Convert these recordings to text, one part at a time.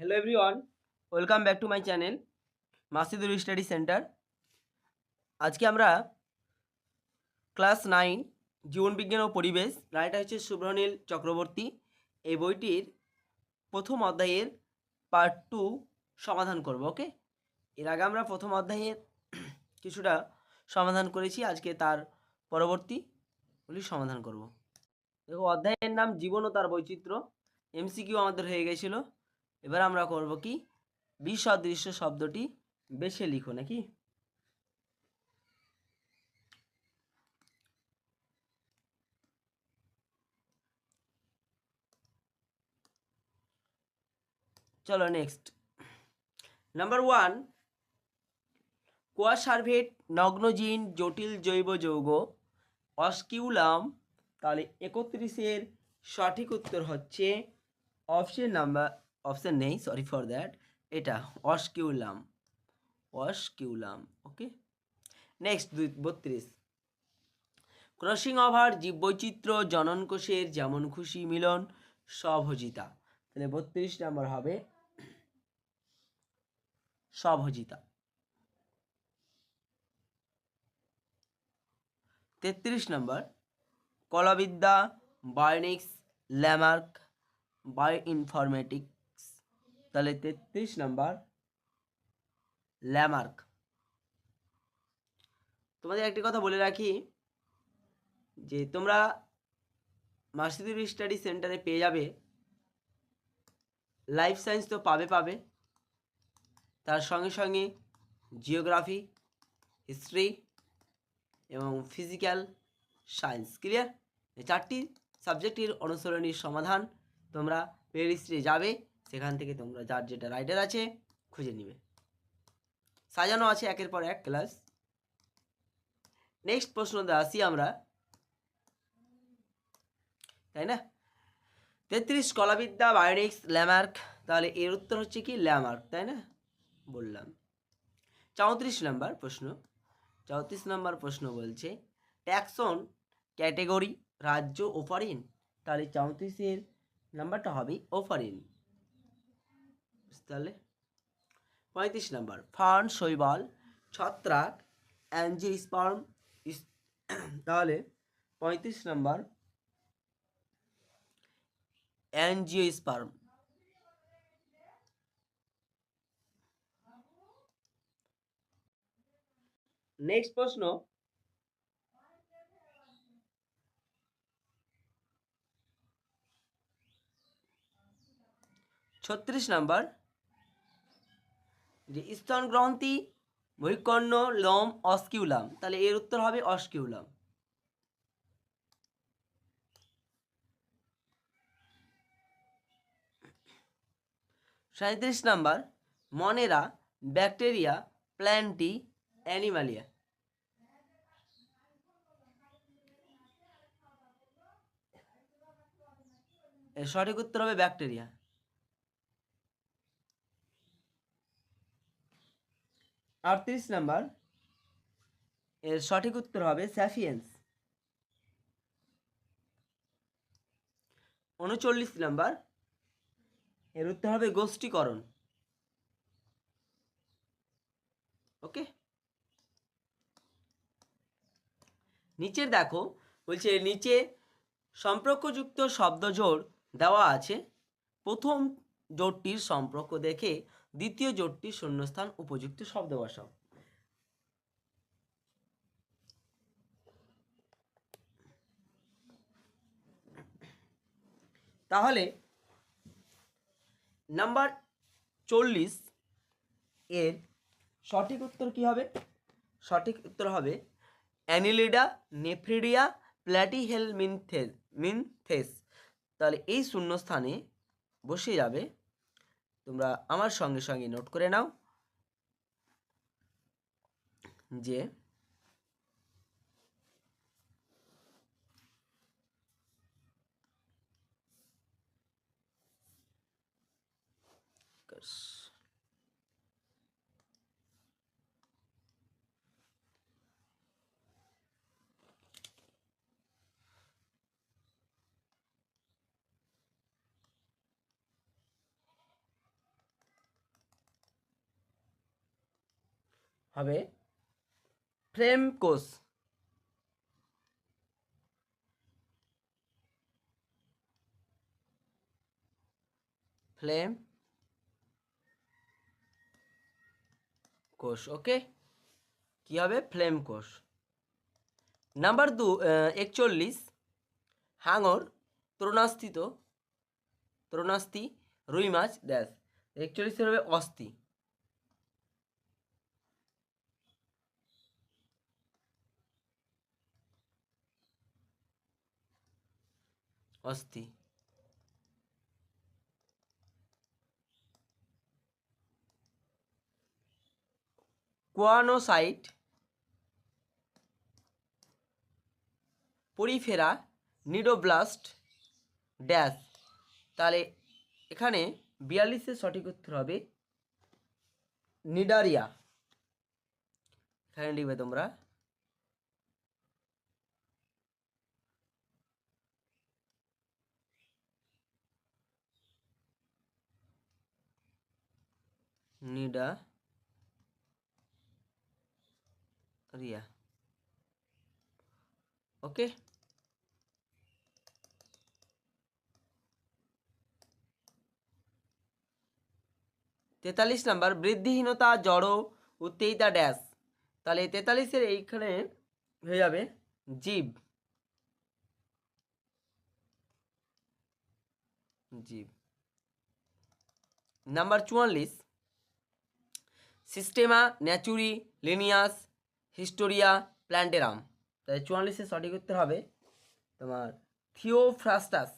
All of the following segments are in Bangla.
Hello everyone welcome back to my channel Masidul study centre আজকে আমরা ক্লাস নাইন জীবনবিজ্ঞান ও পরিবেশ রায়টা হচ্ছে শুভ্রনীল চক্রবর্তী। এই বইটির প্রথম অধ্যায়ের পার্ট টু সমাধান করব ওকে এর আগে আমরা প্রথম অধ্যায়ের কিছুটা সমাধান করেছি, আজকে তার পরবর্তীগুলি সমাধান করব। দেখো, অধ্যায়ের নাম জীবন ও তার বৈচিত্র্য। এমসিকিউ আমাদের হয়ে গেছিল। এবার আমরা করব কি? বিসদৃশ্য শব্দটি বেছে লিখো নাকি? চলো নেক্সট নাম্বার ওয়ান কোয়া সার্ভেট নগ্নজিন জটিল জৈব যৌগ, অস্কিউলাম, তাহলে একত্রিশের সঠিক উত্তর হচ্ছে অপশন নাম্বার অপশন নেই সরি ফর দ্যাট এটা, অস্কিউলাম অস্কিউলাম ওকে নেক্সট দুই, বত্রিশ। ক্রসিং ওভার জনন কোষের যেমন খুশি মিলন, স্বভোজিতা। তাহলে বত্রিশ নম্বর হবে স্বভোজিতা। তেত্রিশ নম্বর কলাবিদ্যা, বায়োনিক্স, ল্যামার্ক বায়ো ইনফরমেটিক্স তাহলে তেত্রিশ নাম্বার ল্যামার্ক। তোমাদের একটি কথা বলে রাখি, যে তোমরা মার্সিদুর স্টাডি সেন্টারে পেয়ে যাবে। লাইফ সায়েন্স তো পাবে পাবে। তার সঙ্গে সঙ্গে জিওগ্রাফি, হিস্ট্রি এবং ফিজিক্যাল সায়েন্স। ক্লিয়ার? চারটি সাবজেক্টের অনুসরণীর সমাধান তোমরা প্লেলিস্টে যাবে। সেখান থেকে তোমরা যার যেটা রাইটার আছে খুঁজে নিবে। সাজানো আছে একের পর এক ক্লাস নেক্সট প্রশ্নতে আসি আমরা। তাই না? তেত্রিশ কলাবিদ্যা বায়োনিক্স ল্যামার্ক তাহলে এর উত্তর হচ্ছে কি? ল্যামার্ক তাই না? বললাম। চৌত্রিশ নাম্বার প্রশ্ন। চৌত্রিশ নাম্বার প্রশ্ন বলছে ট্যাক্সন ক্যাটেগরি রাজ্য ওফারিন তাহলে চৌত্রিশের নাম্বারটা হবে ওফারিন তাহলে? পঁয়ত্রিশ নাম্বার। ফার্ন, শৈবাল, ছত্রাক অ্যাঞ্জিওস্পার্ম তাহলে পঁয়ত্রিশ নাম্বার। অ্যাঞ্জিওস্পার্ম নেক্সট প্রশ্ন। ছত্রিশ নাম্বার। যে স্তন গ্রন্থি, বৈকর্ণ, লম, অস্কিউলাম। তাহলে এর উত্তর হবে অস্কিউলাম। সাঁত্রিশ number, monera, bacteria, plantae, animalia. সঠিক উত্তর হবে ব্যাকটেরিয়া। আটত্রিশ নাম্বার। এর সঠিক উত্তর হবে স্যাফিয়েন্স। উনচল্লিশ নাম্বার। এর উত্তর হবে গোষ্ঠীকরণ। ওকে? নিচের দেখো, বলছে নিচে সম্পর্কযুক্ত শব্দ জোড় দেওয়া আছে। প্রথম জোরটির সম্পর্ক দেখে দ্বিতীয় জোটটি শূন্যস্থান উপযুক্ত শব্দ বসাও। তাহলে, নাম্বার চল্লিশ এর সঠিক উত্তর কি হবে? সঠিক উত্তর হবে অ্যানিলিডা নেফ্রিডিয়া প্ল্যাটিহেল মিনথেস। মিনথেস তাহলে এই শূন্যস্থানে বসে যাবে তোমরা আমার সঙ্গে সঙ্গে নোট করে নাও যে হবে ফ্লেম কোষ ফ্লেম কোষ ওকে? কি হবে? ফ্লেম কোষ নাম্বার দু একচল্লিশ, হাঙর, তরুণাস্থিত, তরুণাস্থি, রুই মাছ ড্যাশ একচল্লিশের হবে অস্থি। অস্থি। Choanocyte Porifera cnidoblast dash. তাহলে এখানে বিয়াল্লিশের সঠিক উত্তর হবে নিডারিয়া। এখানে লিখবে তোমরা নিডা রিয়া ওকে তেতাল্লিশ নাম্বার, বৃদ্ধিহীনতা, জড়, উত্তেজিতা, ড্যাশ। তাহলে তেতাল্লিশের এইখানে হয়ে যাবে জীব। জীব। নাম্বার চুয়াল্লিশ সিস্টেমা ন্যাচুরি লিনিয়াস হিস্টোরিয়া প্ল্যান্টেরাম তাই চুয়াল্লিশের সঠিক উত্তর হবে তোমার থিওফ্রাস্টাস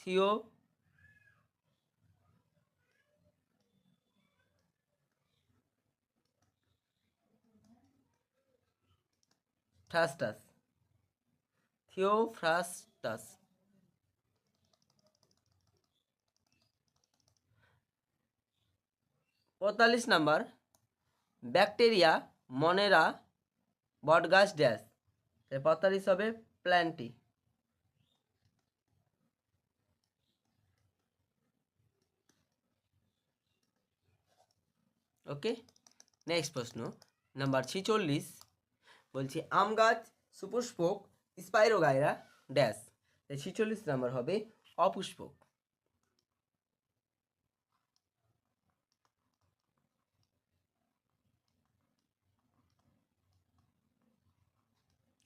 থিও ফ্রাস্টাস থিওফ্রাস্টাস পঁয়তাল্লিশ নাম্বার, ব্যাকটেরিয়া, মনেরা, বটগাছ ড্যাশ। পঁয়তাল্লিশ হবে প্ল্যান্টি। ওকে, নেক্সট প্রশ্ন, নাম্বার ছিচল্লিশ। বলছি, আম গাছ, সুপুষ্পক, স্পাইরোগাইরা, ড্যাশ। ছিচল্লিশ নাম্বার হবে অপুষ্পক।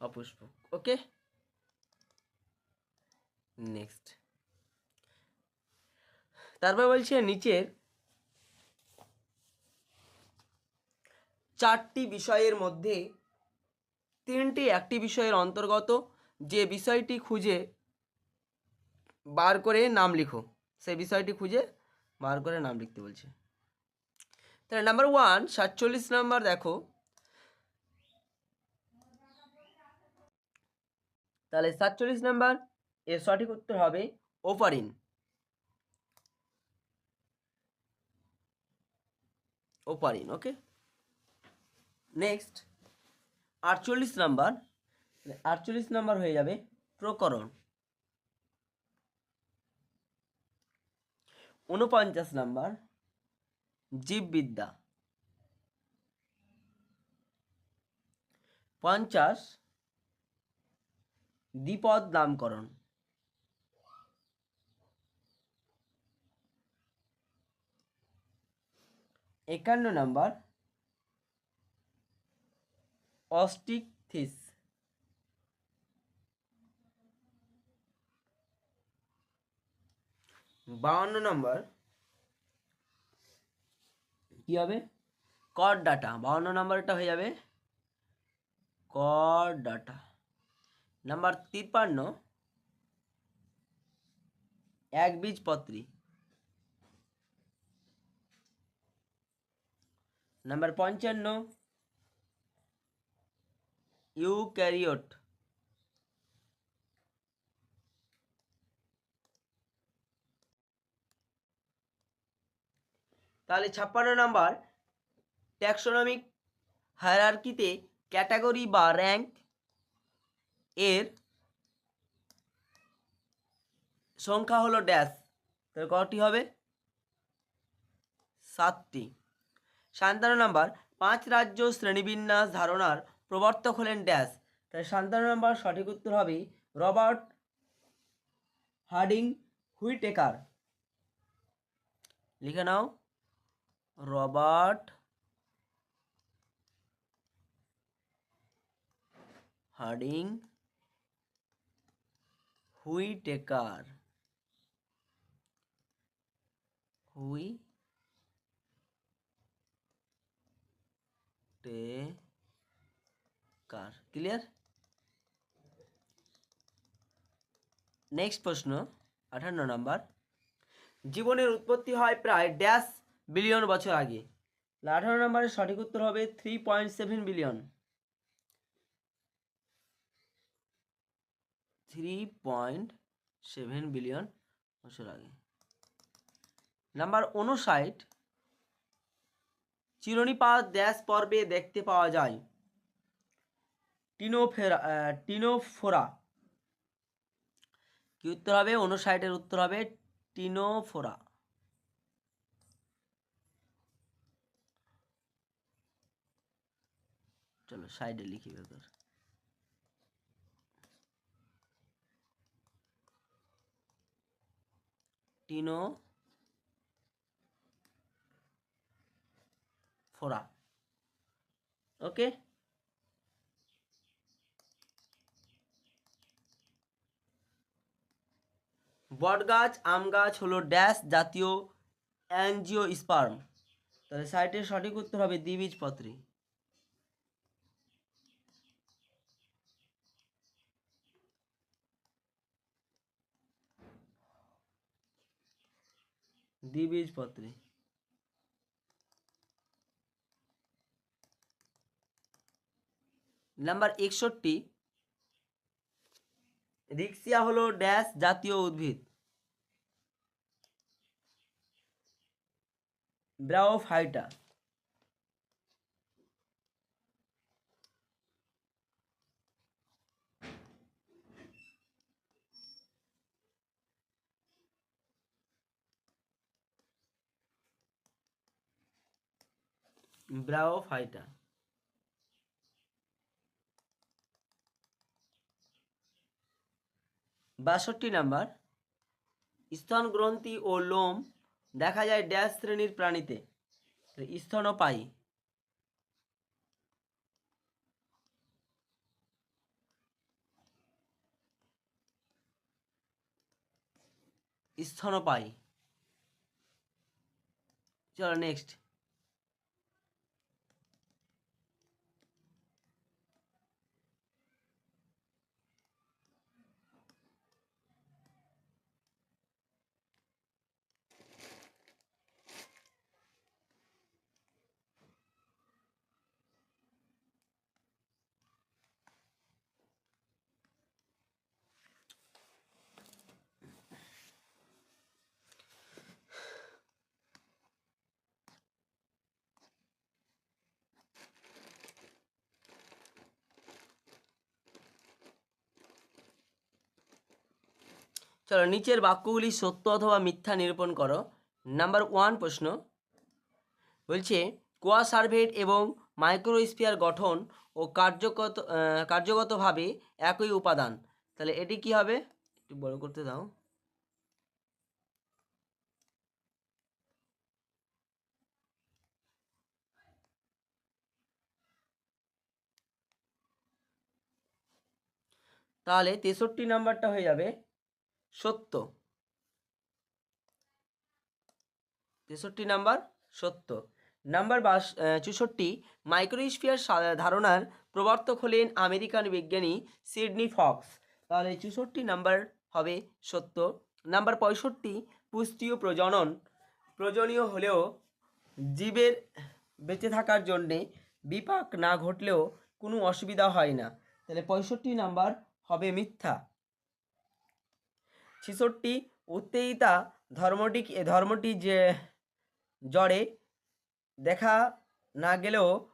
অপুষ্পক ওকে? নেক্সট তারপর বলছে নিচের চারটি বিষয়ের মধ্যে তিনটি একটি বিষয়ের অন্তর্গত, যে বিষয়টি খুঁজে বার করে নাম লিখো। সেই বিষয়টি খুঁজে বার করে নাম লিখতে বলছে। তাহলে নাম্বার ওয়ান সাতচল্লিশ নাম্বার দেখো। তাহলে সাতচল্লিশ নাম্বার, এর সঠিক উত্তর হবে ওপারিন। ওপারিন ওকে নেক্সট আটচল্লিশ নাম্বার আটচল্লিশ নাম্বার হয়ে যাবে প্রকরণ। উনপঞ্চাশ নাম্বার, জীববিদ্যা। পঞ্চাশ দ্বিপদ নামকরণ। একান্ন নাম্বার। অস্টিক থিস বাউন্ন নম্বর। কি হবে? কর ডাটা। বাউন্ন নম্বরটা হয়ে যাবে। কর ডাটা। নাম্বার তিপ্পান্ন একবীজপত্রী নাম্বার পঞ্চান্ন ইউক্যারিওট। তাহলে ছাপ্পান্ন নাম্বার ট্যাক্সোনমিক হায়ারার্কিতে ক্যাটাগরি বা র্যাঙ্ক এর সংখ্যা হলো ড্যাশ তাহলে কটি হবে? সাতটি। সান্তান্ন নাম্বার, পাঁচ রাজ্য শ্রেণীবিন্যাস ধারণার প্রবর্তক হলেন ড্যাশ তাই সান্তান্ন নাম্বার সঠিক উত্তর হবে রবার্ট হার্ডিং হুইটেকার। লিখে নাও, Robert Harding Whittaker Whittaker clear next প্রশ্ন, আঠান্ন নাম্বার। জীবনের উৎপত্তি হয় প্রায় ড্যাশ বিলিয়ন বছর আগে। আঠারো নম্বরের সঠিক উত্তর হবে three point seven billion three point seven billion বছর আগে। নাম্বার উনষাট চিরনিপাত ড্যাশ পর্বে দেখতে পাওয়া যায়। Ctenophora ctenophora. কি উত্তর হবে? উনষাটের উত্তর হবে টিনোফোরা। চলো সাইডে লিখি বেকার টিনো ফোরা ওকে বটগাছ আম গাছ হলো ড্যাশ জাতীয় অ্যানজিও স্পার্ম তাহলে সাইটের সঠিক উত্তর হবে দ্বিবীজপত্রী। দ্বিবীজপত্রী নাম্বার একষট্টি রিক্সিয়া হলো ড্যাশ জাতীয় উদ্ভিদ। ব্রাওফাইটা। ব্রাওফাইটা বাষট্টি নাম্বার। স্তন গ্রন্থি ও লোম দেখা যায় ড্যাশ শ্রেণির প্রাণীতে। স্তনপায়ী স্তনপায়ী চলো নেক্সট চলো, নিচের বাক্যগুলি সত্য অথবা মিথ্যা নিরূপণ করো। নাম্বার ওয়ান প্রশ্ন বলছে, কোয়া সার্ভেট এবং মাইক্রোস্ফিয়ার গঠন ও কার্যগত কার্যগতভাবে একই উপাদান। তাহলে এটি কি হবে? একটু বড় করতে দাও। তাহলে তেষট্টি নাম্বারটা হয়ে যাবে। সত্য। তেষট্টি নাম্বার, সত্য। নাম্বার বাস চৌষট্টি, মাইক্রোস্ফিয়ার ধারণার প্রবর্তক হলেন আমেরিকান বিজ্ঞানী সিডনি ফক্স। তাহলে চৌষট্টি নাম্বার হবে সত্য। নাম্বার পঁয়ষট্টি পুষ্টি ও প্রজনন। প্রয়োজনীয় হলেও জীবের বেঁচে থাকার জন্যে বিপাক না ঘটলেও কোনো অসুবিধা হয় না। তাহলে পঁয়ষট্টি নাম্বার হবে মিথ্যা। ছেষট্টি উত্তেজিতা ধর্মটি ধর্মটি যে জড়ে দেখা না গেলেও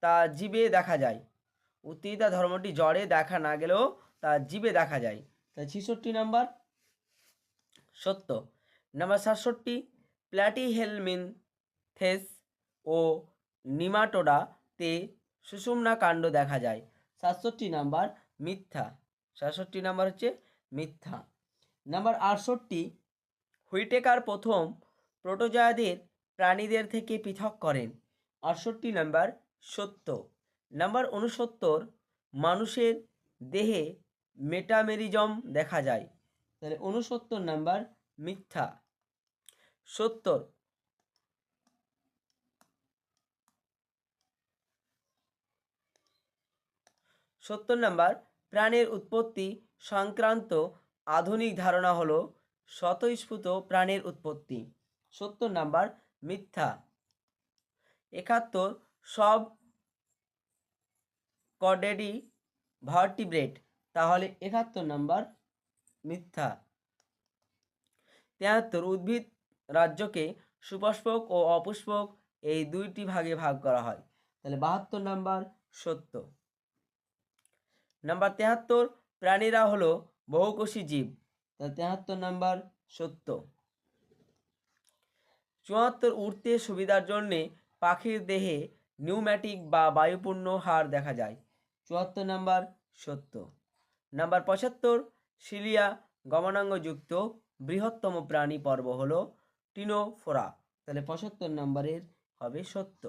তা জীবে দেখা যায়। উত্তেজিতা ধর্মটি জড়ে দেখা না গেলেও তা জীবে দেখা যায়। তাই ছেষট্টি নাম্বার সত্য। নাম্বার সাতষট্টি প্ল্যাটি হেলমিন থেস ও নিমাটোডাতে সুষুম্না কাণ্ড দেখা যায়। সাতষট্টি নাম্বার মিথ্যা। সাতষট্টি নাম্বার হচ্ছে মিথ্যা। নাম্বার আটষট্টি, হুইটেকার প্রথম প্রোটোজয়াদের প্রাণীদের থেকে পৃথক করেন। আটষট্টি নাম্বার সত্য। নাম্বার উনসত্তর, মানুষের দেহে মেটামেরিজম দেখা যায়। তাহলে উনসত্তর নাম্বার মিথ্যা। সত্তর। সত্তর নাম্বার প্রাণের উৎপত্তি সংক্রান্ত আধুনিক ধারণা হলো স্বতঃস্ফূর্ত প্রাণের উৎপত্তি। সত্তর নাম্বার, মিথ্যা। একাত্তর, সব কডেডি ভার্টিব্রেট। তাহলে একাত্তর নাম্বার, মিথ্যা। তেহাত্তর উদ্ভিদ রাজ্যকে সুপুষ্পক ও অপুষ্পক এই দুইটি ভাগে ভাগ করা হয়। তাহলে বাহাত্তর নাম্বার সত্য নাম্বার তেহাত্তর প্রাণীরা হলো বহুকোষী জীব। তাহলে তেহাত্তর নাম্বার সত্য। চুয়াত্তর উড়তে সুবিধার জন্যে পাখির দেহে নিউম্যাটিক বা বায়ুপূর্ণ হাড় দেখা যায়। চুয়াত্তর নাম্বার সত্য। নাম্বার পঁচাত্তর সিলিয়া গমনাঙ্গযুক্ত বৃহত্তম প্রাণী পর্ব হলো টিনোফোরা। তাহলে পঁচাত্তর নাম্বারের হবে সত্য।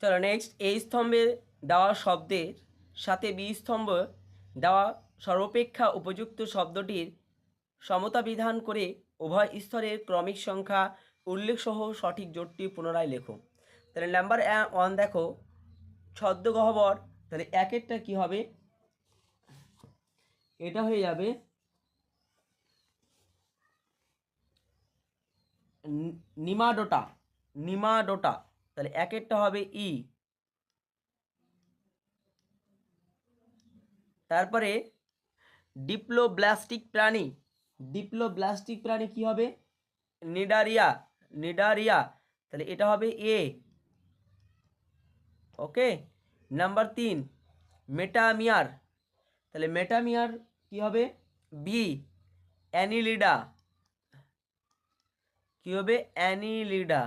চলো নেক্সট এই স্তম্ভে দেওয়া শব্দের সাথে বি স্তম্ভ দেওয়া সর্বাপেক্ষা উপযুক্ত শব্দটির সমতা বিধান করে উভয় স্তরের ক্রমিক সংখ্যা উল্লেখ সহ সঠিক জোটটি পুনরায় লেখো। তাহলে নাম্বার ওয়ান দেখো, ছদ্ম গহ্বর, তাহলে একেরটা কি হবে? এটা হয়ে যাবে নিমাডোটা নিমাডোটা। তাহলে একেরটা হবে ই তারপরে ডিপ্লোব্লাস্টিক প্রাণী ডিপ্লোব্লাস্টিক প্রাণী কি হবে? নিডারিয়া নিডারিয়া, তাহলে এটা হবে এ ওকে নাম্বার তিন মেটামিয়ার তাহলে মেটামিয়ার কি হবে? বি অ্যানিলিডা কি হবে? অ্যানিলিডা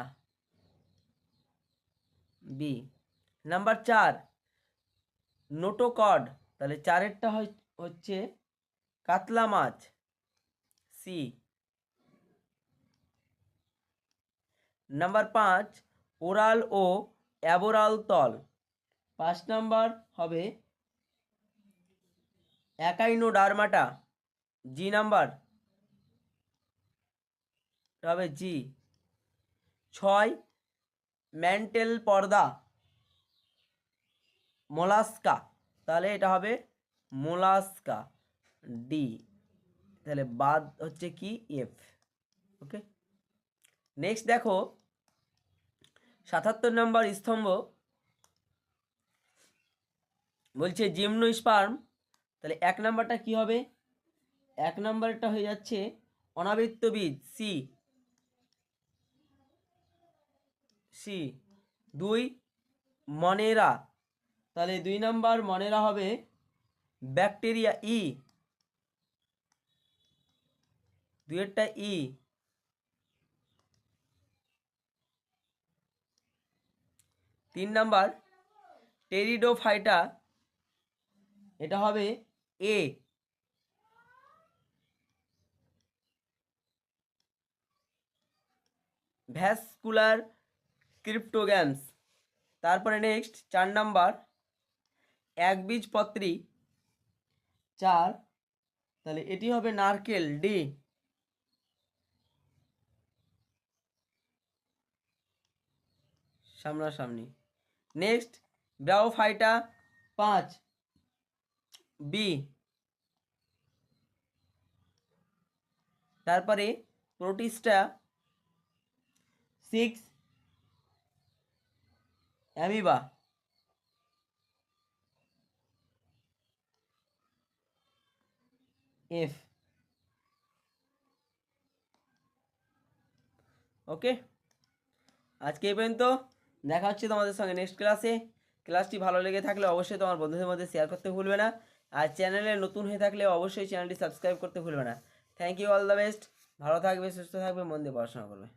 বি নাম্বার চার নোটোকড তাহলে চারেরটা হচ্ছে কাতলা মাছ। সি নাম্বার পাঁচ, ওরাল ও অ্যাবোরাল তল। পাঁচ নাম্বার হবে একাইনো ডারমাটা জি নাম্বার হবে জি ছয় ম্যান্টেল পর্দা, মোলাস্কা, তাহলে এটা হবে মোলাস্কা ডি তাহলে বাদ হচ্ছে কি? এফ ওকে নেক্সট দেখো, সাতাত্তর নম্বর স্তম্ভ, বলছে জিমনো স্পার্ম তাহলে এক নাম্বারটা কি হবে? এক নাম্বারটা হয়ে যাচ্ছে অনাবৃত্ত বীজ সি সি। দুই, মনেরা। তাহলে দুই নাম্বার মনেরা হবে ব্যাকটেরিয়া ই। দুইয়েরটা ই। তিন নাম্বার, টেরিডোফাইটা, এটা হবে এ। ভ্যাসকুলার ক্রিপ্টোগ্যামস তারপরে নেক্সট চার নাম্বার, একবীজপত্রী। চার, তাহলে এটি হবে নারকেল, ডি। সামনাসামনি। নেক্সট ব্রাওফাইটা পাঁচ। বি। তারপরে Protista, six. Amoeba F okay আজকে এই পর্যন্ত। দেখা হচ্ছে তোমাদের সঙ্গে নেক্সট ক্লাসে ক্লাসটি ভালো লেগে থাকলে অবশ্যই তোমার বন্ধুদের মধ্যে শেয়ার করতে ভুলবে না। আর চ্যানেলে নতুন হয়ে থাকলে অবশ্যই চ্যানেলটি সাবস্ক্রাইব করতে ভুলবে না। Thank you all the best ভালো থাকবে, সুস্থ থাকবে, মন দিয়ে পড়াশোনা করবে।